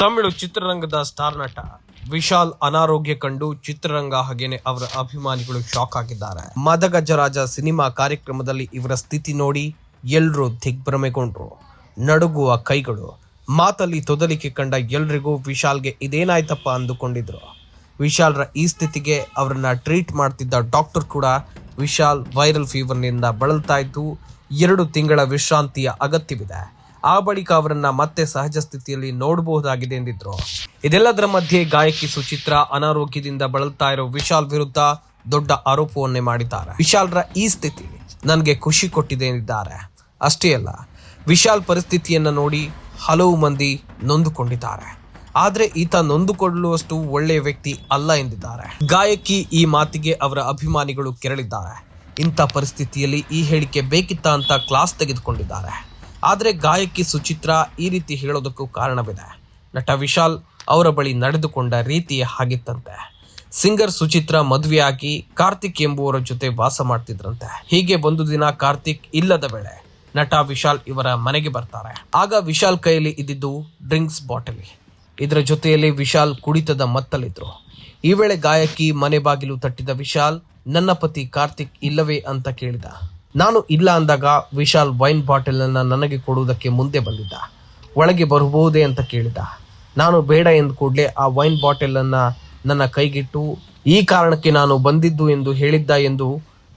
ತಮಿಳು ಚಿತ್ರರಂಗದ ಸ್ಟಾರ್ ನಟ ವಿಶಾಲ್ ಅನಾರೋಗ್ಯ ಕಂಡು ಚಿತ್ರರಂಗ ಹಾಗೇನೆ ಅವರ ಅಭಿಮಾನಿಗಳು ಶಾಕ್ ಆಗಿದ್ದಾರೆ. ಮದಗಜರಾಜ ಸಿನಿಮಾ ಕಾರ್ಯಕ್ರಮದಲ್ಲಿ ಇವರ ಸ್ಥಿತಿ ನೋಡಿ ಎಲ್ಲರೂ ದಿಗ್ಭ್ರಮೆಗೊಂಡ್ರು. ನಡುಗುವ ಕೈಗಳು, ಮಾತಲ್ಲಿ ತೊದಲಿಕೆ ಕಂಡ ಎಲ್ರಿಗೂ ವಿಶಾಲ್ಗೆ ಇದೇನಾಯ್ತಪ್ಪ ಅಂದುಕೊಂಡಿದ್ರು. ವಿಶಾಲ್ರ ಈ ಸ್ಥಿತಿಗೆ ಅವರನ್ನ ಟ್ರೀಟ್ ಮಾಡ್ತಿದ್ದ ಡಾಕ್ಟರ್ ಕೂಡ ವಿಶಾಲ್ ವೈರಲ್ ಫೀವರ್ನಿಂದ ಬಳಲ್ತಾ ಇದ್ದು ಎರಡು ತಿಂಗಳ ವಿಶ್ರಾಂತಿಯ ಅಗತ್ಯವಿದೆ. ಆ ಬಳಿಕ ಅವರನ್ನ ಮತ್ತೆ ಸಹಜ ಸ್ಥಿತಿಯಲ್ಲಿ ನೋಡಬಹುದಾಗಿದೆ ಎಂದಿದ್ರು. ಇದೆಲ್ಲದರ ಮಧ್ಯೆ ಗಾಯಕಿ ಸುಚಿತ್ರ ಅನಾರೋಗ್ಯದಿಂದ ಬಳಲ್ತಾ ಇರೋ ವಿಶಾಲ್ ವಿರುದ್ಧ ದೊಡ್ಡ ಆರೋಪವನ್ನೇ ಮಾಡಿದ್ದಾರೆ. ವಿಶಾಲ್ರ ಈ ಸ್ಥಿತಿ ನನಗೆ ಖುಷಿ ಕೊಟ್ಟಿದೆ ಎಂದಿದ್ದಾರೆ. ಅಷ್ಟೇ ಅಲ್ಲ, ವಿಶಾಲ್ ಪರಿಸ್ಥಿತಿಯನ್ನ ನೋಡಿ ಹಲವು ಮಂದಿ ನೊಂದುಕೊಂಡಿದ್ದಾರೆ. ಆದ್ರೆ ಈತ ನೊಂದುಕೊಳ್ಳುವಷ್ಟು ಒಳ್ಳೆಯ ವ್ಯಕ್ತಿ ಅಲ್ಲ ಎಂದಿದ್ದಾರೆ. ಗಾಯಕಿ ಈ ಮಾತಿಗೆ ಅವರ ಅಭಿಮಾನಿಗಳು ಕೆರಳಿದ್ದಾರೆ. ಇಂಥ ಪರಿಸ್ಥಿತಿಯಲ್ಲಿ ಈ ಹೇಳಿಕೆ ಬೇಕಿತ್ತ ಅಂತ ಕ್ಲಾಸ್ ತೆಗೆದುಕೊಂಡಿದ್ದಾರೆ. ಆದ್ರೆ ಗಾಯಕಿ ಸುಚಿತ್ರ ಈ ರೀತಿ ಹೇಳೋದಕ್ಕೂ ಕಾರಣವಿದೆ. ನಟ ವಿಶಾಲ್ ಅವರ ಬಳಿ ನಡೆದುಕೊಂಡ ರೀತಿ ಹಾಗಿತ್ತಂತೆ. ಸಿಂಗರ್ ಸುಚಿತ್ರ ಮದುವೆಯಾಗಿ ಕಾರ್ತಿಕ್ ಎಂಬುವರ ಜೊತೆ ವಾಸ ಮಾಡ್ತಿದ್ರಂತೆ. ಹೀಗೆ ಒಂದು ದಿನ ಕಾರ್ತಿಕ್ ಇಲ್ಲದ ವೇಳೆ ನಟ ವಿಶಾಲ್ ಇವರ ಮನೆಗೆ ಬರ್ತಾರೆ. ಆಗ ವಿಶಾಲ್ ಕೈಯಲ್ಲಿ ಇದ್ದಿದ್ದು ಡ್ರಿಂಕ್ಸ್ ಬಾಟಲಿ. ಇದರ ಜೊತೆಯಲ್ಲಿ ವಿಶಾಲ್ ಕುಡಿತದ ಮತ್ತಲಿದ್ರು ಈ ವೇಳೆ ಗಾಯಕಿ ಮನೆ ಬಾಗಿಲು ತಟ್ಟಿದ ವಿಶಾಲ್, ನನ್ನ ಪತಿ ಕಾರ್ತಿಕ್ ಇಲ್ಲವೇ? ಅಂತ ಕೇಳಿದ. ನಾನು ಇಲ್ಲ ಅಂದಾಗ ವಿಶಾಲ್ ವೈನ್ ಬಾಟಲ್ ಅನ್ನ ನನಗೆ ಕೊಡುವುದಕ್ಕೆ ಮುಂದೆ ಬಂದಿದ್ದ. ಒಳಗೆ ಬರಬಹುದೇ ಅಂತ ಕೇಳಿದ. ನಾನು ಬೇಡ ಎಂದು ಕೂಡಲೇ ಆ ವೈನ್ ಬಾಟಲ್ ಅನ್ನ ನನ್ನ ಕೈಗಿಟ್ಟು, ಈ ಕಾರಣಕ್ಕೆ ನಾನು ಬಂದಿದ್ದು ಎಂದು ಹೇಳಿದ್ದ ಎಂದು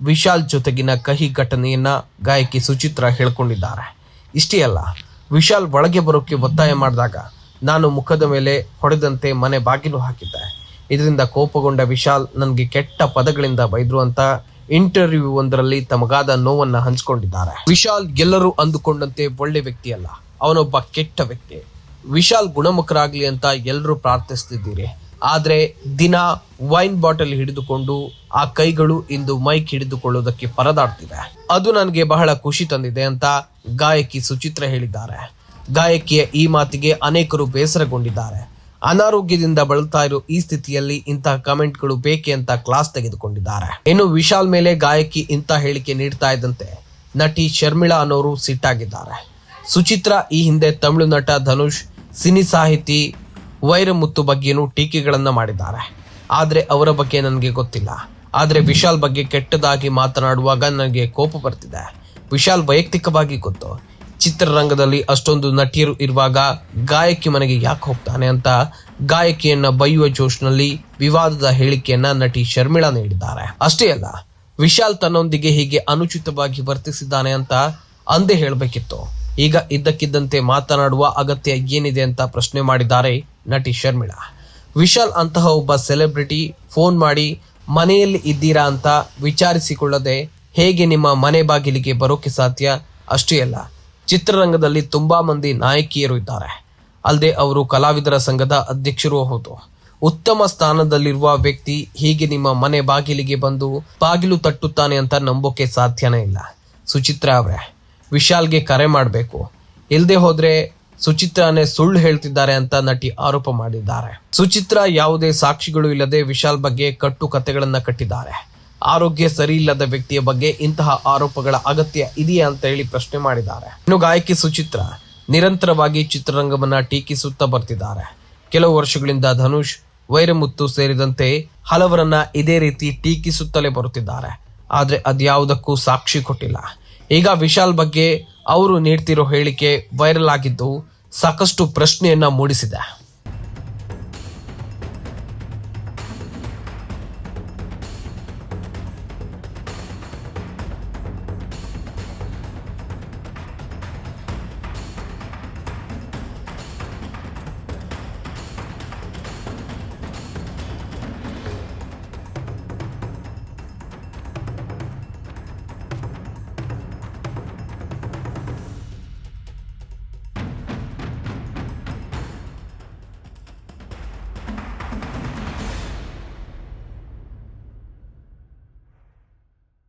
ವಿಶಾಲ್ ಜೊತೆಗಿನ ಕಹಿ ಘಟನೆಯನ್ನ ಗಾಯಕಿ ಸುಚಿತ್ರ ಹೇಳ್ಕೊಂಡಿದ್ದಾರೆ. ಇಷ್ಟೇ ಅಲ್ಲ, ವಿಶಾಲ್ ಒಳಗೆ ಬರೋಕ್ಕೆ ಒತ್ತಾಯ ಮಾಡಿದಾಗ ನಾನು ಮುಖದ ಮೇಲೆ ಹೊಡೆದಂತೆ ಮನೆ ಬಾಗಿಲು ಹಾಕಿದ್ದೆ. ಇದರಿಂದ ಕೋಪಗೊಂಡ ವಿಶಾಲ್, ನನಗೆ ಕೆಟ್ಟ ಪದಗಳಿಂದ ಬೈದ್ರು ಅಂತ ಇಂಟರ್ವ್ಯೂ ಒಂದರಲ್ಲಿ ತಮಗಾದ ನೋವನ್ನ ಹಂಚಿಕೊಂಡಿದ್ದಾರೆ. ವಿಶಾಲ್ ಎಲ್ಲರೂ ಅಂದುಕೊಂಡಂತೆ ಒಳ್ಳೆ ವ್ಯಕ್ತಿ ಅಲ್ಲ ಅವನೊಬ್ಬ ಕೆಟ್ಟ ವ್ಯಕ್ತಿ. ವಿಶಾಲ್ ಗುಣಮುಖರಾಗ್ಲಿ ಅಂತ ಎಲ್ಲರೂ ಪ್ರಾರ್ಥಿಸ್ತಿದ್ದೀರಿ. ಆದ್ರೆ ದಿನ ವೈನ್ ಬಾಟಲ್ ಹಿಡಿದುಕೊಂಡು ಆ ಕೈಗಳು ಇಂದು ಮೈಕ್ ಹಿಡಿದುಕೊಳ್ಳೋದಕ್ಕೆ ಪರದಾಡ್ತಿದೆ ಅದು ನನಗೆ ಬಹಳ ಖುಷಿ ತಂದಿದೆ ಅಂತ ಗಾಯಕಿ ಸುಚಿತ್ರ ಹೇಳಿದ್ದಾರೆ. ಗಾಯಕಿಯ ಈ ಮಾತಿಗೆ ಅನೇಕರು ಬೇಸರಗೊಂಡಿದ್ದಾರೆ. ಅನಾರೋಗ್ಯದಿಂದ ಬಳಲ್ತಾ ಇರೋ ಈ ಸ್ಥಿತಿಯಲ್ಲಿ ಇಂತಹ ಕಮೆಂಟ್ಗಳು ಬೇಕೆ ಅಂತ ಕ್ಲಾಸ್ ತೆಗೆದುಕೊಂಡಿದ್ದಾರೆ. ಇನ್ನು ವಿಶಾಲ್ ಮೇಲೆ ಗಾಯಕಿ ಇಂಥ ಹೇಳಿಕೆ ನೀಡ್ತಾ ಇದ್ದಂತೆ ನಟಿ ಶರ್ಮಿಳಾ ಅನ್ನೋರು ಸಿಟ್ಟಾಗಿದ್ದಾರೆ. ಸುಚಿತ್ರ, ಈ ಹಿಂದೆ ತಮಿಳು ನಟ ಧನುಷ್, ಸಿನಿ ಸಾಹಿತಿ, ವೈರಮುತ್ತು ಬಗ್ಗೆನೂ ಟೀಕೆಗಳನ್ನ ಮಾಡಿದ್ದಾರೆ. ಆದರೆ ಅವರ ಬಗ್ಗೆ ನನಗೆ ಗೊತ್ತಿಲ್ಲ. ಆದರೆ ವಿಶಾಲ್ ಬಗ್ಗೆ ಕೆಟ್ಟದಾಗಿ ಮಾತನಾಡುವಾಗ ನನಗೆ ಕೋಪ ಬರ್ತಿದೆ. ವಿಶಾಲ್ ವೈಯಕ್ತಿಕವಾಗಿ ಗೊತ್ತು. ಚಿತ್ರರಂಗದಲ್ಲಿ ಅಷ್ಟೊಂದು ನಟಿಯರು ಇರುವಾಗ ಗಾಯಕಿ ಮನೆಗೆ ಯಾಕೆ ಹೋಗ್ತಾನೆ ಅಂತ ಗಾಯಕಿಯನ್ನ ಬೈಯುವ ಜೋಶ್ನಲ್ಲಿ ವಿವಾದದ ಹೇಳಿಕೆಯನ್ನ ನಟಿ ಶರ್ಮಿಳಾ ನೀಡಿದ್ದಾರೆ. ಅಷ್ಟೇ ಅಲ್ಲ, ವಿಶಾಲ್ ತನ್ನೊಂದಿಗೆ ಹೀಗೆ ಅನುಚಿತವಾಗಿ ವರ್ತಿಸಿದ್ದಾನೆ ಅಂತ ಅಂದೇ ಹೇಳಬೇಕಿತ್ತು. ಈಗ ಇದ್ದಕ್ಕಿದ್ದಂತೆ ಮಾತನಾಡುವ ಅಗತ್ಯ ಏನಿದೆ ಅಂತ ಪ್ರಶ್ನೆ ಮಾಡಿದ್ದಾರೆ ನಟಿ ಶರ್ಮಿಳಾ. ವಿಶಾಲ್ ಅಂತಹ ಒಬ್ಬ ಸೆಲೆಬ್ರಿಟಿ ಫೋನ್ ಮಾಡಿ, ಮನೆಯಲ್ಲಿ ಇದ್ದೀರಾ ಅಂತ ವಿಚಾರಿಸಿಕೊಳ್ಳದೆ ಹೇಗೆ ನಿಮ್ಮ ಮನೆ ಬಾಗಿಲಿಗೆ ಬರೋಕೆ ಸಾಧ್ಯ? ಅಷ್ಟೇ ಅಲ್ಲ ಚಿತ್ರರಂಗದಲ್ಲಿ ತುಂಬಾ ಮಂದಿ ನಾಯಕಿಯರು ಇದ್ದಾರೆ. ಅಲ್ಲದೆ ಅವರು ಕಲಾವಿದರ ಸಂಘದ ಅಧ್ಯಕ್ಷರೂ ಹೌದು. ಉತ್ತಮ ಸ್ಥಾನದಲ್ಲಿರುವ ವ್ಯಕ್ತಿ ಹೀಗೆ ನಿಮ್ಮ ಮನೆ ಬಾಗಿಲಿಗೆ ಬಂದು ಬಾಗಿಲು ತಟ್ಟುತ್ತಾನೆ ಅಂತ ನಂಬೋಕೆ ಸಾಧ್ಯನೇ ಇಲ್ಲ. ಸುಚಿತ್ರ ಅವರೇ, ವಿಶಾಲ್ಗೆ ಕರೆ ಮಾಡಬೇಕು. ಇಲ್ಲದೆ ಹೋದ್ರೆ ಸುಚಿತ್ರನೇ ಸುಳ್ಳು ಹೇಳ್ತಿದ್ದಾರೆ ಅಂತ ನಟಿ ಆರೋಪ ಮಾಡಿದ್ದಾರೆ. ಸುಚಿತ್ರ ಯಾವುದೇ ಸಾಕ್ಷಿಗಳು ಇಲ್ಲದೆ ವಿಶಾಲ್ ಬಗ್ಗೆ ಕಟ್ಟು ಕಥೆಗಳನ್ನು ಕಟ್ಟಿದ್ದಾರೆ. ಆರೋಗ್ಯ ಸರಿ ಇಲ್ಲದ ವ್ಯಕ್ತಿಯ ಬಗ್ಗೆ ಇಂತಹ ಆರೋಪಗಳ ಅಗತ್ಯ ಇದೆಯಾ ಅಂತ ಹೇಳಿ ಪ್ರಶ್ನೆ ಮಾಡಿದ್ದಾರೆ. ಇನ್ನು ಗಾಯಕಿ ಸುಚಿತ್ರ ನಿರಂತರವಾಗಿ ಚಿತ್ರರಂಗವನ್ನ ಟೀಕಿಸುತ್ತಾ ಬರ್ತಿದ್ದಾರೆ. ಕೆಲವು ವರ್ಷಗಳಿಂದ ಧನುಷ್, ವೈರಮುತ್ತು ಸೇರಿದಂತೆ ಹಲವರನ್ನ ಇದೇ ರೀತಿ ಟೀಕಿಸುತ್ತಲೇ ಬರುತ್ತಿದ್ದಾರೆ. ಆದ್ರೆ ಅದ್ಯಾವುದಕ್ಕೂ ಸಾಕ್ಷಿ ಕೊಟ್ಟಿಲ್ಲ. ಈಗ ವಿಶಾಲ್ ಬಗ್ಗೆ ಅವರು ನೀಡ್ತಿರೋ ಹೇಳಿಕೆ ವೈರಲ್ ಆಗಿದ್ದು ಸಾಕಷ್ಟು ಪ್ರಶ್ನೆಯನ್ನ ಮೂಡಿಸಿದೆ.